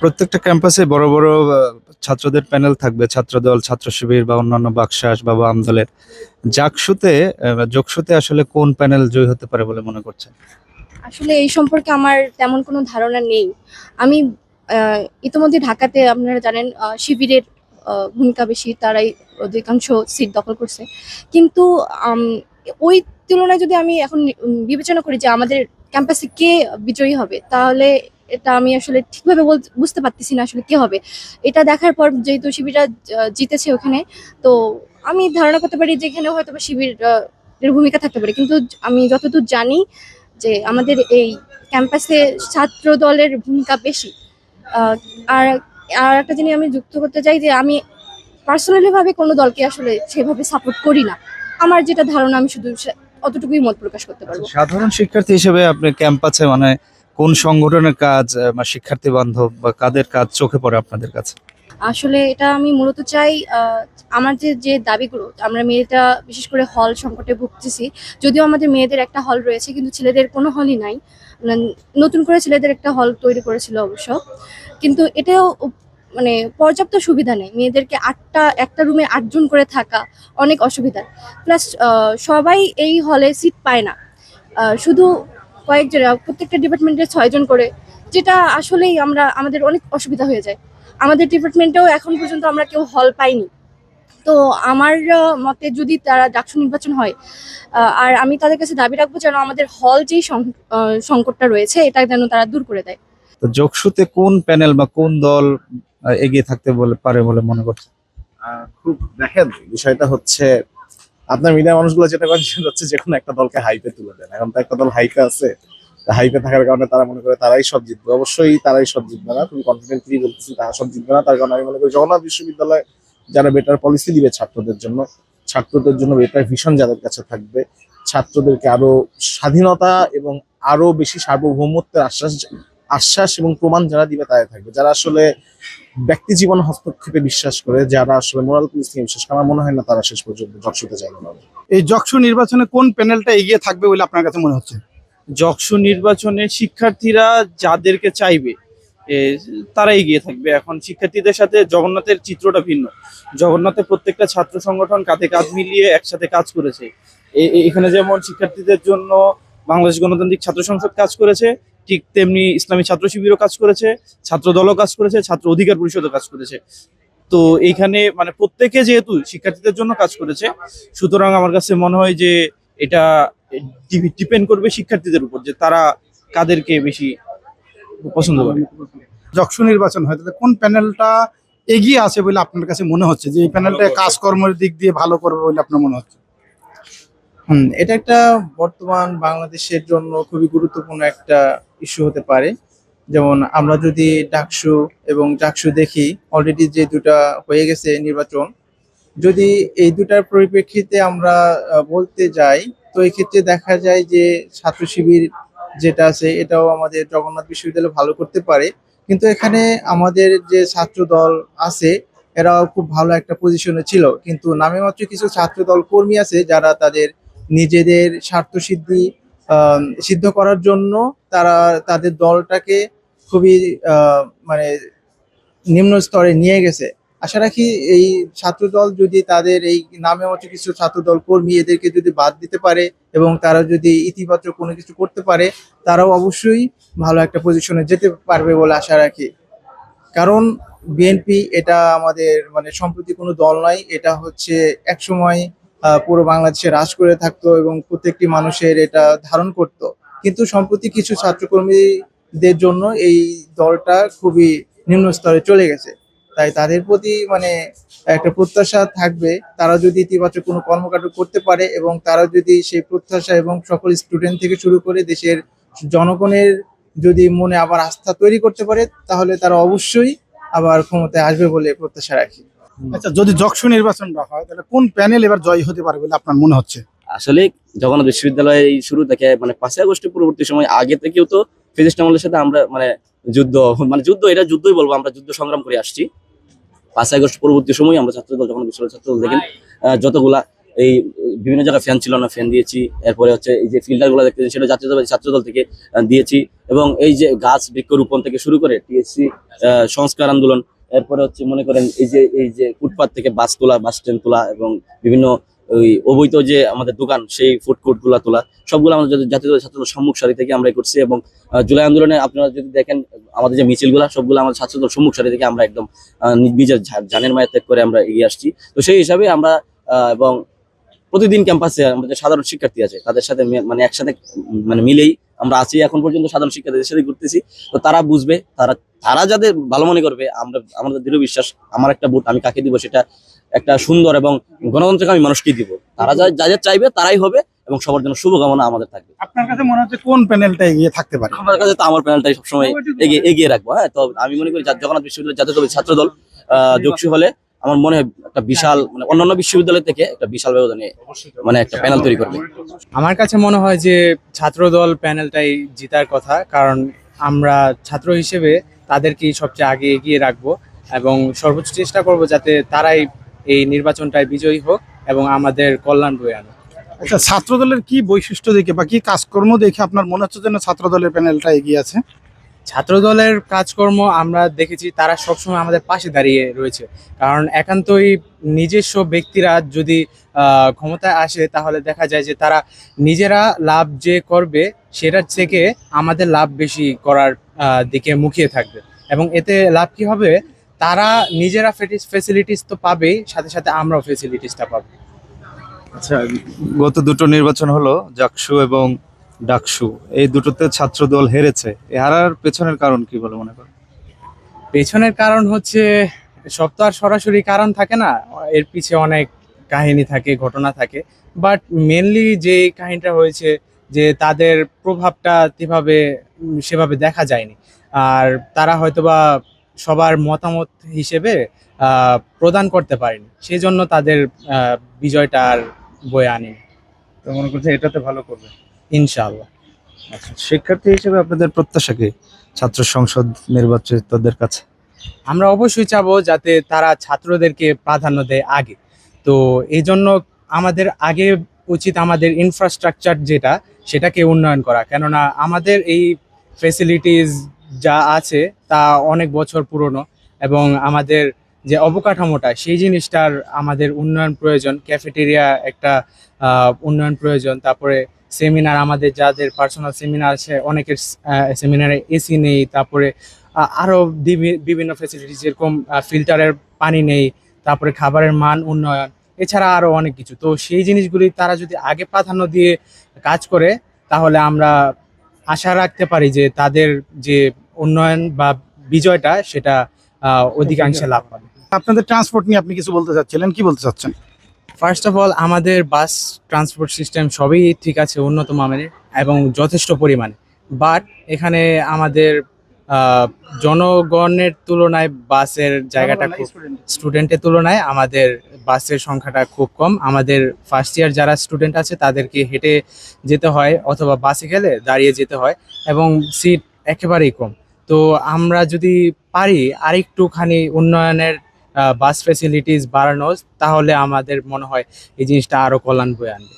প্রত্যেকটা ক্যাম্পাসে বড় বড় ছাত্রদের প্যানেল থাকবে, ছাত্রদল ছাত্র শিবির বা অন্যান্য বাকশাস বা বাম দলের। জাকসুতে যোগসুতে আসলে কোন প্যানেল জয়ী হতে পারে বলে মনে করছেন? আসলে এই সম্পর্কে আমার তেমন কোনো ধারণা নেই। আমি ইতিমধ্যে ঢাকাতে আপনারা জানেন শিবিরের ভূমিকা বেশি, তারাই অধিকাংশ সিট দখল করছে। কিন্তু ওই তুলনায় যদি আমি এখন বিবেচনা করি যে আমাদের ক্যাম্পাসে কে বিজয়ী হবে, তাহলে এটা আমি আসলে ঠিকভাবে বুঝতে পারতেছি না আসলে কে হবে। এটা দেখার পর যেহেতু শিবিররা আহ, জিতেছে ওখানে তো আমি ধারণা করতে পারি যে এখানে হয়তো শিবির এর ভূমিকা থাকতে পারে। কিন্তু আমি যতদূর জানি যে আমাদের এই ক্যাম্পাসে ছাত্র দলের ভূমিকা বেশি। আর আর একটা জিনিস আমি যুক্ত করতে চাই যে আমি পার্সোনালিভাবে কোনো দলকে আসলে সেভাবে সাপোর্ট করি না। আমার যেটা ধারণা আমি শুধু অতটুকুই মত প্রকাশ করতে পারব। সাধারণ শিক্ষার্থী হিসেবে আপনি ক্যাম্পাসে মানে কোন সংগঠনের কাজ বা শিক্ষার্থী বান্ধব বা কাদের কাজ চোখে পড়ে আপনাদের কাছে? আসলে এটা আমি মূলত চাই আমার যে যে দাবিগুলো, আমরা মেয়েটা বিশেষ করে হল সংকটে ভুগতেছি, যদিও আমাদের মেয়েদের একটা হল রয়েছে, কিন্তু ছেলেদের কোনো হলই নাই। নতুন করে ছেলেদের একটা হল তৈরি করেছিল অবশ্য। কিন্তু এটাও মানে পর্যাপ্ত সুবিধা নেই, মেয়েদেরকে আটটা, একটা রুমে আটজন করে থাকা অনেক অসুবিধা প্লাস সবাই এই হলে সিট পায় না। শুধু কয়েকজন প্রত্যেকটা ডিপার্টমেন্টে ছয়জন করে যেটা আসলেই আমরা আমাদের অনেক অসুবিধা হয়ে যায়। আমাদের ডিপার্টমেন্টেও এখন পর্যন্ত আমরা কেউ হল পাইনি। তো আমার মতে যদি তারা ডাকসু নির্বাচন হয় আর আমি তাদের কাছে দাবি রাখব যেন আমাদের হল যেই সং- সংকটটা রয়েছে এটা যেন তারা দূর করে দেয়। তো যোগসুতে কোন প্যানেল বা কোন দল এগিয়ে থাকতে বলে পারে বলে মনে করছে খুব দেখেন বিষয়টা হচ্ছে আপনার মিডিয়া মানুষগুলো যেটা করেন সেটা হচ্ছে যে কোনো একটা দলকে হাইপে তুলে দেন। এখন তো একটা দল হাইপে আছে হাইপে থাকার কারণে তারা মনে করে তারাই সব জিতবে। অবশ্যই তারাই সব জিতবে না, তুমি কনফিডেন্টলি বলতেছি, তারা সব জিতবে না, তার কারণে আমি মনে করি জগন্নাথ বিশ্ববিদ্যালয় যারা বেটার পলিসি দিবে ছাত্রদের জন্য ছাত্রদের জন্য বেটার ভিশন যাদের কাছে থাকবে, ছাত্রদেরকে আরও স্বাধীনতা এবং আরও বেশি সার্বভৌমত্বের আশ্বাস আশ্বাস এবং প্রমাণ যারা দিবে তারা থাকবে। যারা আসলে ব্যক্তি জীবন হস্তক্ষেপে বিশ্বাস করে যারা আসলে মোরাল পুলিশিং বিশ্বাস করে আমার মনে হয় না তারা শেষ পর্যন্ত জকসুতে যাবে না এই যক্ষু নির্বাচনে কোন প্যানেলটা এগিয়ে থাকবে বলে আপনার কাছে মনে হচ্ছে? যক্ষু নির্বাচনে শিক্ষার্থীরা যাদেরকে চাইবে এ, তারা এগিয়ে থাকবে। এখন শিক্ষার্থীদের সাথে জগন্নাথের চিত্রটা ভিন্ন। জগন্নাথের প্রত্যেকটা ছাত্র সংগঠন কাঁধে কাঁধ মিলিয়ে একসাথে কাজ করেছে। এখানে যেমন শিক্ষার্থীদের জন্য বাংলাদেশ গণতান্ত্রিক ছাত্র সংসদ কাজ করেছে ঠিক তেমনি ইসলামী ছাত্র শিবিরও কাজ করেছে ছাত্র দলও কাজ করেছে ছাত্র অধিকার পরিষদও কাজ করেছে। তো এইখানে মানে প্রত্যেকে যেহেতু শিক্ষার্থীদের জন্য কাজ করেছে সুতরাং আমার কাছে মনে হয় যে এটা ডিপেন্ড করবে শিক্ষার্থীদের উপর যে তারা কাদেরকে বেশি পছন্দ করে। যক্ষু নির্বাচন হয় তাহলে কোন প্যানেলটা এগিয়ে আছে বলে আপনার কাছে মনে হচ্ছে? যে এই প্যানেলটা কাজকর্মের দিক দিয়ে ভালো করবে বলে আপনার মনে হচ্ছে? হুম, এটা একটা বর্তমান বাংলাদেশের জন্য খুবই গুরুত্বপূর্ণ একটা ইস্যু হতে পারে। যেমন আমরা যদি ডাকসু এবং ডাকসু দেখি অলরেডি যে দুটা হয়ে গেছে নির্বাচন, যদি এই দুটার পরিপ্রেক্ষিতে আমরা বলতে যাই, তো এই ক্ষেত্রে দেখা যায় যে ছাত্র শিবির যেটা আছে, এটাও আমাদের জগন্নাথ বিশ্ববিদ্যালয় ভালো করতে পারে। কিন্তু এখানে আমাদের যে ছাত্র দল আছে, এরাও খুব ভালো একটা পজিশনে ছিল। কিন্তু নামে মাত্র কিছু ছাত্র দল কর্মী আছে, যারা তাদের নিজেদের স্বার্থ সিদ্ধি সিদ্ধ করার জন্য তারা তাদের দলটাকে খুবই মানে নিম্ন স্তরে নিয়ে গেছে। আশা রাখি এই ছাত্র দল যদি তাদের এই নামে মাত্র কিছু ছাত্র দল কর্মী এদেরকে যদি বাদ দিতে পারে এবং তারা যদি ইতিবাচক কোনো কিছু করতে পারে, তারাও অবশ্যই ভালো একটা পজিশনে যেতে পারবে বলে আশা রাখি। কারণ বিএনপি এটা আমাদের মানে সম্প্রতি কোনো দল নয় এটা হচ্ছে একসময় পুরো বাংলাদেশে রাজ করে থাকতো এবং প্রত্যেকটি মানুষের এটা ধারণ করত। কিন্তু সম্প্রতি কিছু ছাত্রকর্মীদের জন্য এই দলটা খুবই নিম্ন স্তরে চলে গেছে। তাই তাদের প্রতি মানে একটা প্রত্যাশা থাকবে, তারা যদি ইতিবাচক কোনো কর্মকাণ্ড করতে পারে এবং তারা যদি সেই প্রত্যাশা এবং সকল স্টুডেন্ট থেকে শুরু করে দেশের জনগণের যদি মনে আবার আস্থা তৈরি করতে পারে, তাহলে তারা অবশ্যই আবার ক্ষমতায় আসবে বলে প্রত্যাশা রাখি। আচ্ছা যদি যক্ষু নির্বাচনটা হয় তাহলে কোন প্যানেল এবার জয় হতে পারে বলে আপনার মনে হচ্ছে? আসলে জগন্নাথ বিশ্ববিদ্যালয়ে এই শুরু থেকে মানে পাঁচই আগস্টের পূর্ববর্তী সময় আগে থেকেও তো ফিজিক্স সাথে আমরা মানে যুদ্ধ মানে যুদ্ধ এটা যুদ্ধই বলব আমরা যুদ্ধ সংগ্রাম করে আসছি। পাঁচই আগস্ট পরবর্তী সময় আমরা ছাত্রদল যখন বিশ্ববিদ্যালয় ছাত্রদল দেখেন যতগুলা এই বিভিন্ন জায়গায় ফ্যান ছিল না ফ্যান দিয়েছি এরপরে হচ্ছে এই যে ফিল্টারগুলো দেখতে সেটা জাতীয় ছাত্রদল থেকে দিয়েছি। এবং এই যে গাছ বৃক্ষরোপণ থেকে শুরু করে টিএসসি সংস্কার আন্দোলন এরপরে হচ্ছে মনে করেন এই যে এই যে ফুটপাত থেকে বাস তোলা, বাস স্ট্যান্ড তোলা এবং বিভিন্ন ওই অবৈধ যে আমাদের দোকান, সেই ফুড কোর্টগুলা তোলা, সবগুলো আমাদের জাতীয়- জাতীয় দলের ছাত্র সম্মুখ সারি থেকে আমরা করছি এবং জুলাই আন্দোলনে আপনারা যদি দেখেন, আমাদের যে মিছিলগুলা সবগুলো আমাদের ছাত্র দল সম্মুখ সারি থেকে আমরা একদম নিজ- নিজের জানের মায়ের ত্যাগ করে আমরা এগিয়ে আসছি। তো সেই হিসাবে আমরা এবং প্রতিদিন ক্যাম্পাসে আমাদের সাধারণ শিক্ষার্থী আছে তাদের সাথে মানে একসাথে মানে মিলেই আমরা আছি। এখন পর্যন্ত সাধারণ শিক্ষার্থীদের সাথে ঘুরতেছি। তো তারা বুঝবে তারা তারা যাদের ভালো মনে করবে আমরা আমাদের দৃঢ় বিশ্বাস আমার একটা ভোট আমি কাকে দিব সেটা একটা সুন্দর এবং গণতন্ত্রকে আমি মানুষকে দিব। তারা যা যা যা চাইবে তারাই হবে এবং সবার জন্য শুভকামনা আমাদের থাকবে। আপনার কাছে মনে হচ্ছে কোন প্যানেলটা এগিয়ে থাকতে পারে? আমার কাছে তো আমার প্যানেলটাই সবসময় এগিয়ে এগিয়ে রাখব। হ্যাঁ তো আমি মনে করি জগন্নাথ বিশ্ববিদ্যালয় জাতীয় দলের ছাত্র দল আহ, যোগসু হলে আমার মনে হয় একটা বিশাল মানে অন্যান্য বিশ্ববিদ্যালয় থেকে একটা বিশাল ব্যবধানে মানে একটা প্যানেল তৈরি করবে। আমার কাছে মনে হয় যে ছাত্রদল প্যানেলটাই জেতার কথা কারণ আমরা ছাত্র হিসেবে তাদেরকেই সবচেয়ে আগে এগিয়ে রাখব এবং সর্বোচ্চ চেষ্টা করব যাতে তারাই এই নির্বাচনটায় বিজয়ী হোক এবং আমাদের কল্যাণ বয়ে আনে আচ্ছা ছাত্র দলের কি বৈশিষ্ট্য দেখে বা কি কাজকর্ম দেখে আপনার মনে হচ্ছে যেন ছাত্র দলের প্যানেলটা এগিয়ে আছে? ছাত্রদলের কাজকর্ম আমরা দেখেছি, তারা সবসময় আমাদের পাশে দাঁড়িয়ে রয়েছে। কারণ একান্তই নিজস্ব ব্যক্তিরা যদি ক্ষমতায় আসে, তাহলে দেখা যায় যে তারা নিজেরা লাভ যে করবে, সেটার থেকে আমাদের লাভ বেশি করার দিকে মুখিয়ে থাকবে। এবং এতে লাভ কি হবে? তারা নিজেরা ফেসিলিটিস তো পাবেই, সাথে সাথে আমরাও ফেসিলিটিসটা পাবো। আচ্ছা গত দুটো নির্বাচন হলো, জাকসু এবং ডাকসু এই দুটোতে ছাত্র দল হেরেছে। এ হারার পেছনের কারণ কি বলে মনে করেন? পেছনের কারণ হচ্ছে সব তো আর সরাসরি কারণ থাকে না এর পিছে অনেক কাহিনী থাকে ঘটনা থাকে। বাট মেনলি যে কাহিনীটা হয়েছে যে তাদের প্রভাবটা উম, সেভাবে দেখা যায়নি। আর তারা হয়তোবা সবার মতামত হিসেবে প্রদান করতে পারেনি। সেই জন্য তাদের বিজয়টা আর বয়ে আনেনি। তো মনে করছে এটাতে ভালো করবে? ইনশাআল্লাহ। আচ্ছা শিক্ষার্থী হিসেবে আপনাদের প্রত্যাশা কি? ছাত্র সংসদ নির্বাচিতদের কাছে? আমরা অবশ্যই চাবো যাতে তারা ছাত্রদেরকে প্রাধান্য দেয় আগে। তো এই জন্য আমাদের আগে উচিত আমাদের ইনফ্রাস্ট্রাকচার যেটা সেটাকে উন্নয়ন করা। কেননা আমাদের এই ফেসিলিটিস যা আছে তা অনেক বছর পুরনো এবং আমাদের যে অবকাঠামোটা, সেই জিনিসটার আমাদের উন্নয়ন প্রয়োজন ক্যাফেটেরিয়া একটা উন্নয়ন প্রয়োজন, তারপরে সেমিনার আমাদের যাদের পার্সোনাল সেমিনার আছে, অনেকের সেমিনারে এসি নেই, তারপরে আরও বিভিন্ন ফেসিলিটি যেরকম ফিল্টারের পানি নেই, তারপরে খাবারের মান উন্নয়ন, এছাড়া আরও অনেক কিছু। তো সেই জিনিসগুলি তারা যদি আগে প্রাধান্য দিয়ে কাজ করে, তাহলে আমরা আশা রাখতে পারি যে তাদের যে উন্নয়ন বা বিজয়টা, সেটা অধিকাংশে লাভ পাবে। আপনাদের ট্রান্সপোর্ট নিয়ে আপনি কিছু বলতে চাচ্ছিলেন কি বলতে চাচ্ছেন? ফার্স্ট অফ অল আমাদের বাস ট্রান্সপোর্ট সিস্টেম সবই ঠিক আছে উন্নত মানের এবং যথেষ্ট পরিমাণে। বাট এখানে আমাদের আহ, জনগণের তুলনায় বাসের জায়গাটা খুব স্টুডেন্টের তুলনায় আমাদের বাসের সংখ্যাটা খুব কম। আমাদের ফার্স্ট ইয়ার যারা স্টুডেন্ট আছে তাদেরকে হেঁটে যেতে হয় অথবা বাসে গেলে দাঁড়িয়ে যেতে হয় এবং সিট একেবারেই কম। তো আমরা যদি পারি আরেকটুখানি উন্নয়নের বাস ফেসিলিটিস বাড়ানো তাহলে আমাদের মনে হয় এই জিনিসটা আরও কল্যাণ বয়ে আনবে।